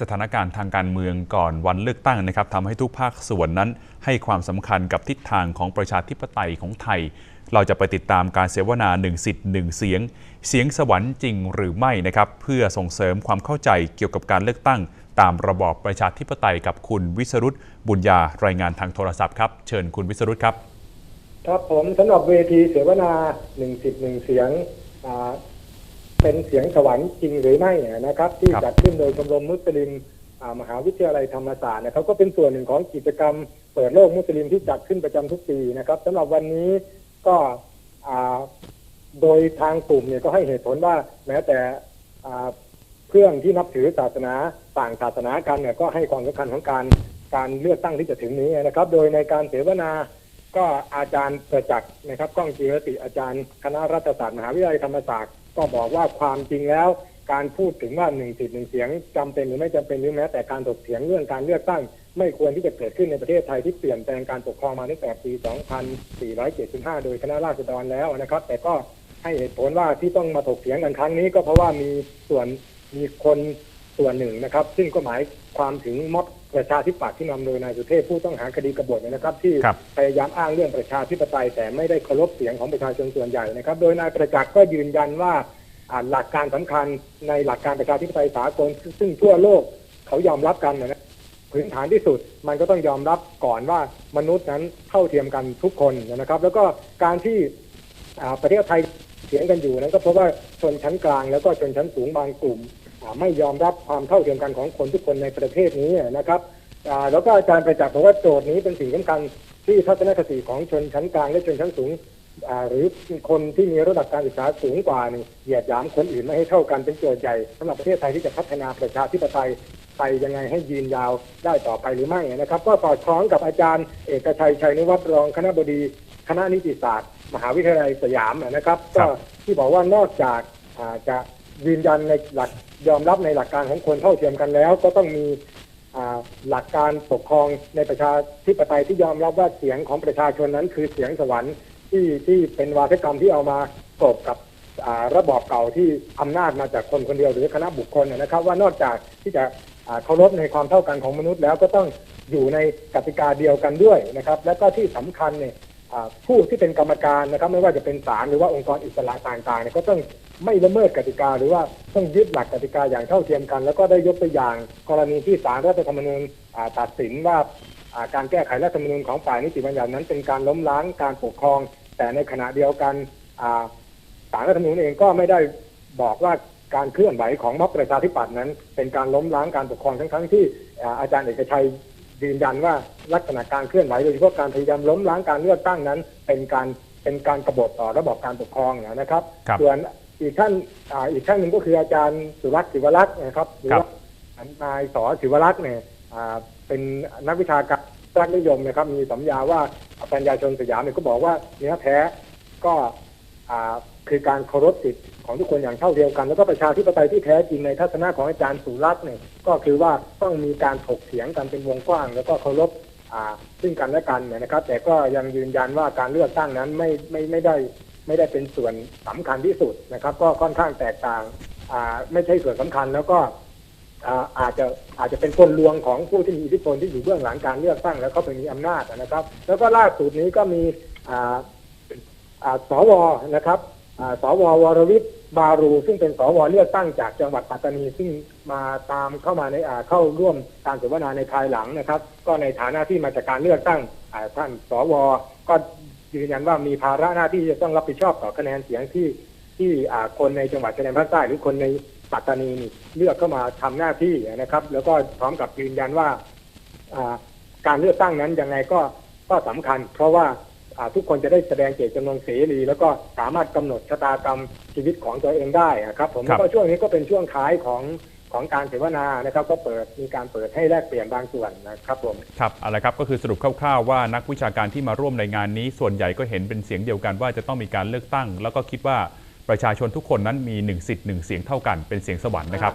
สถานการณ์ทางการเมืองก่อนวันเลือกตั้งนะครับทำให้ทุกภาคส่วนนั้นให้ความสำคัญกับทิศทางของประชาธิปไตยของไทย เราจะไปติดตามการเสวนาหนึ่งสิทธิ์หนึ่งเสียง เสียงสวรรค์จริงหรือไม่นะครับ เพื่อส่งเสริมความเข้าใจเกี่ยวกับการเลือกตั้ง ตามระบอบประชาธิปไตยกับคุณวิสรุตบุญญารายงานทางโทรศัพท์ครับเชิญคุณวิสรุตครับ ครับผมสำหรับเวทีเสวนาหนึ่งสิบหนึ่งเสียงอ่า เป็นเสียงสวรรค์จริงหรือไม่นะครับ ที่ครับจัดขึ้นโดยชมรมมุสลิมอ่ามหาวิทยาลัยธรรมศาสตร์นะครับก็เป็นส่วนหนึ่งของกิจกรรม เปิดโลกมุสลิมที่จัดขึ้นประจำทุกปีนะครับสำหรับวันนี้ก็อ่าโดยทางกลุ่มเนี่ยก็ให้เหตุผลว่าแม้แต่อ่าเพื่อนที่นับถือศาสนาต่างศาสนากันเนี่ยก็ให้ความสำคัญของการการเลือกตั้งที่จะถึงนี้นะครับ โดยในการเสวนาก็อาจารย์ประจักษ์นะครับก้องจีรติอาจารย์คณะรัฐศาสตร์มหาวิทยาลัยธรรมศาสตร์ ก็บอกว่าความจริงแล้ว การพูดถึงว่าหนึ่งสิทธิ์หนึ่งเสียงจำเป็นหรือไม่จำเป็นหรือแม้แต่การถกเถียงเรื่องการเลือกตั้ง ไม่ควรที่จะเกิดขึ้นในประเทศไทยที่เปลี่ยนแปลงการปกครองมาตั้งแต่ปี 2475 โดยคณะราษฎรแล้วนะครับ แต่ก็ให้เหตุผลว่าที่ต้องมาถกเถียงกันครั้งนี้ก็เพราะว่ามีส่วนมีคน ส่วนหนึ่งนะครับ ซึ่งก็หมายความถึงม็อบประชาธิปัตย์ที่นำโดยนายสุเทพผู้ต้องหาคดีกบฏนะครับ ที่ครับพยายามอ้างเรื่องประชาธิปไตยแต่ไม่ได้เคารพเสียงของประชาชนส่วนใหญ่นะครับ โดยนายประจักษ์ก็ยืนยันว่าอ่าหลักการสำคัญในหลักการประชาธิปไตยสากลซึ่งทั่วโลกเขายอมรับกันนะพื้นฐานที่สุดมันก็ต้องยอมรับก่อนว่ามนุษย์นั้นเท่าเทียมกันทุกคนนะครับ แล้วก็การที่อ่าประเทศไทยเถียงกันอยู่นั้นก็เพราะว่าชนชั้นกลางแล้วก็ชนชั้นสูงบางกลุ่มอ่า ไม่ยอมรับความเท่าเทียมกันของคนทุกคนในประเทศนี้นะครับแล้วก็อาจารย์ประจักษ์บอกว่าโจทย์นี้เป็นสิ่งสำคัญที่ทัศนคติของชนชั้นกลางและชนชั้นสูงหรือคนที่มีระดับการศึกษาสูงกว่านี่เหยียดหยามคนอื่นไม่ให้เท่ากันเป็นโจทย์ใหญ่สำหรับประเทศไทยที่จะพัฒนาประชาธิปไตยไปยังไงให้ยืนยาวได้ต่อไปหรือไม่นะครับ ก็สอดคล้องกับอาจารย์เอกชัยชัยนิวัฒน์รองคณะบดีคณะนิติศาสตร์ มหาวิทยาลัยสยามนะครับรัก็ที่บอกว่านอกจากาจะ ยืนยันในหลักยอมรับในหลักการของคนเท่าเทียมกันแล้ว ก็ต้องมีหลักการปกครองในประชาธิปไตยที่ยอมรับว่าเสียงของประชาชนนั้น คือเสียงสวรรค์ที่ที่เป็นวาทกรรมที่เอามากบกับระบอบเก่าที่อำนาจมาจากคนคนเดียวหรือคณะบุคคลนะครับ ว่านอกจากที่จะเคารพในความเท่ากันของมนุษย์แล้วก็ต้องอยู่ในกติกาเดียวกันด้วยนะครับ และก็ที่สำคัญเนี่ยผู้ที่เป็นกรรมการนะครับ ไม่ว่าจะเป็นศาลหรือว่าองค์กรอิสระต่างๆเนี่ยก็ต้อง ไม่ละเมิดกติกา หรือว่าต้องยึดหลักกติกาอย่างเท่าเทียมกัน แล้วก็ได้ยกตัวอย่างกรณีที่ศาลรัฐธรรมนูญอ่าตัดสินว่าอ่าการแก้ไขรัฐธรรมนูญของฝ่ายนิติบัญญัตินั้น เป็นการล้มล้างการปกครอง แต่ในขณะเดียวกันอ่าศาลรัฐธรรมนูญเองก็ไม่ได้บอกว่าการเคลื่อนไหวของม็อบประชาธิปัตย์นั้น เป็นการล้มล้างการปกครองทั้งๆที่อ่าอาจารย์เอกชัยยืนยันว่าลักษณะการเคลื่อนไหวโดยเฉพาะการพยายามล้มล้างการเลือกตั้งนั้น เป็นการเป็นการกบฏต่อระบอบการปกครองนะครับครับส่วน อีกท่านอ่าอีกท่านหนึ่งก็คืออาจารย์สุรัตน์ศิวรักษ์นะครับหรือครับว่านายสอศิวรักษ์เนี่ยอ่าเป็นนักวิชาการรัฐนิยมนะครับ มีสัญญาว่าปัญญาชนสยามเนี่ยก็บอกว่าเนื้อแท้ก็อ่าคือการเคารพสิทธิ์ของทุกคนอย่างเท่าเทียมกัน แล้วก็ประชาธิปไตยที่แท้จริงในทัศนะของอาจารย์สุรัตน์เนี่ยก็คือว่าต้องมีการถกเถียงกันเป็นวงกว้าง แล้วก็เคารพอ่าซึ่งกันและกันเนี่ยนะครับ แต่ก็ยังยืนยันว่าการเลือกตั้งนั้นไม่ไม่ไม่ได้ ไม่ได้เป็นส่วนสำคัญที่สุดนะครับ ก็ค่อนข้างแตกต่างไม่ใช่ส่วนสำคัญแล้วก็อาจจะอาจจะเป็นคนลวงของผู้ที่มีอิทธิพลที่อยู่เบื้องหลังการเลือกตั้งแล้วก็เป็นมีอำนาจนะครับ แล้วก็ล่าสุดนี้ก็มีอ่าอ่าสวนะครับอ่าสววรวิทย์บารูซึ่งเป็นสวเลือกตั้งจากจังหวัดปัตตานีซึ่งมาตามเข้ามาในเข้าร่วมการเสวนาในภายหลังนะครับ ก็ในฐานะที่มาจากการเลือกตั้งท่านสวก็ ยืนยันว่ามีภาระหน้าที่จะต้องรับผิดชอบต่อคะแนนเสียงที่ที่อ่าคนในจังหวัดชายแดนภาคใต้หรือคนในปัตตานีนี่เลือกเข้ามาทำหน้าที่นะครับ แล้วก็พร้อมกับยืนยันว่าอ่าการเลือกตั้งนั้นยังไงก็ก็สำคัญ เพราะว่าอ่าทุกคนจะได้แสดงเจตจำนงเสรี แล้วก็สามารถกำหนดชะตากรรมชีวิตของตัวเองได้อะครับ ผมครับแล้วก็ช่วงนี้ก็เป็นช่วงท้ายของ ของการเสวนานะครับก็เปิดมีการเปิดให้แลกเปลี่ยนบางส่วนนะครับผมครับเอาละครับก็คือสรุปคร่าวๆว่านักวิชาการที่มาร่วมในงานนี้ ส่วนใหญ่ก็เห็นเป็นเสียงเดียวกันว่าจะต้องมีการเลือกตั้ง แล้วก็คิดว่าประชาชนทุกคนนั้นมีหนึ่งสิทธิ์หนึ่งเสียงเท่ากันเป็นเสียงสวรรค์นะครับ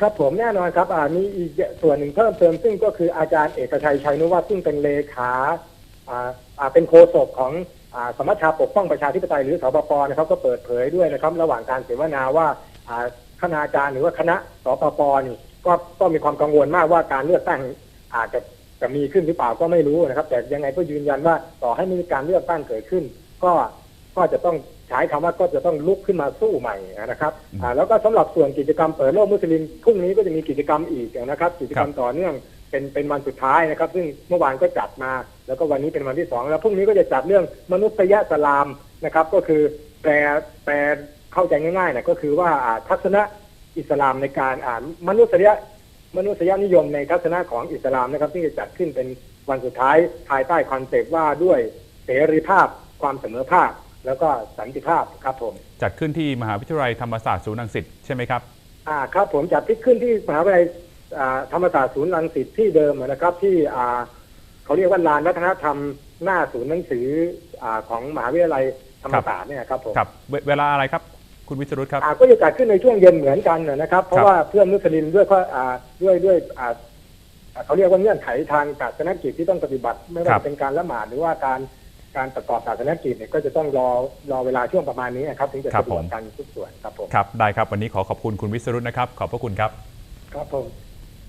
ครับผมแน่นอนครับอ่ามีอีกส่วนหนึ่งเพิ่มเติมซึ่งก็คืออาจารย์เอกชัยชัยนุวัฒน์ซึ่งเป็นเลขาอ่าอ่าเป็นโฆษกของอ่าสมัชชาปกป้องประชาธิปไตยหรือสปปนะครับก็เปิดเผยด้วยนะครับ ระหว่างการเสวนาว่าอ่า คณาจารย์หรือว่าคณะสปปนี่ก็ก็มีความกังวลมากว่าการเลือกตั้งอาจจะจะมีขึ้นหรือเปล่าก็ไม่รู้นะครับ แต่ยังไงก็ยืนยันว่าต่อให้ไม่มีการเลือกตั้งเกิดขึ้น ก็ก็จะต้องใช้คำว่าก็จะต้องลุกขึ้นมาสู้ใหม่นะครับอ่าแล้วก็สำหรับส่วนกิจกรรมเปิดโลกมุสลิมพรุ่งนี้ก็จะมีกิจกรรมอีกนะครับ กิจกรรมต่อเนื่องเป็นเป็นวันสุดท้ายนะครับ ซึ่งเมื่อวานก็จัดมา แล้วก็วันนี้เป็นวันที่สองแล้วพรุ่งนี้ก็จะจัดเรื่องมนุษยสลามนะครับ ก็คือแปลแปล เข้าใจง่ายๆนะก็คือว่าทัศนะอิสลามในการอ่านมนุษยมนุษยนิยมในทัศนะของอิสลามนะครับที่จะจัดขึ้นเป็นวันสุดท้ายภายใต้คอนเซปต์ว่าด้วยเสรีภาพ ความเสมอภาค แล้วก็สันติภาพครับผม จัดขึ้นที่มหาวิทยาลัยธรรมศาสตร์ศูนย์รังสิตใช่ไหมครับอ่าครับผมจัดที่ขึ้นที่มหาวิทยาลัยธรรมศาสตร์ศูนย์รังสิตที่เดิมนะครับที่อ่าเขาเรียกว่าลานวัฒนธรรมหน้าศูนย์หนังสืออ่าของมหาวิทยาลัยธรรมศาสตร์เนี่ยครับผมครับเวเวลาอะไรครับ คุณวิสรุตครับอ่าก็จะจัดขึ้นในช่วงเย็นเหมือนกันนะครับ เพครัราะบว่าเพื่อนมุสลิมด้วยก็อ่าด้วยด้วยอ่าอ่าเขาเรียกว่าเงื่อนไขทางศาสนกิจที่ต้องปฏิบัติ ไม่ว่าจะเป็นการละหมาดหรือว่าการการประกอบศาสนกิจเนี่ยก็จะต้องรอรอเวลาช่วงประมาณนี้นะครับถึงจะสะดวกกันทุกส่วนครับผมครับได้ครับวันนี้ขอขอบคุณคุณวิสรุตนะครับ ขอบพระคุณครับ ครับผม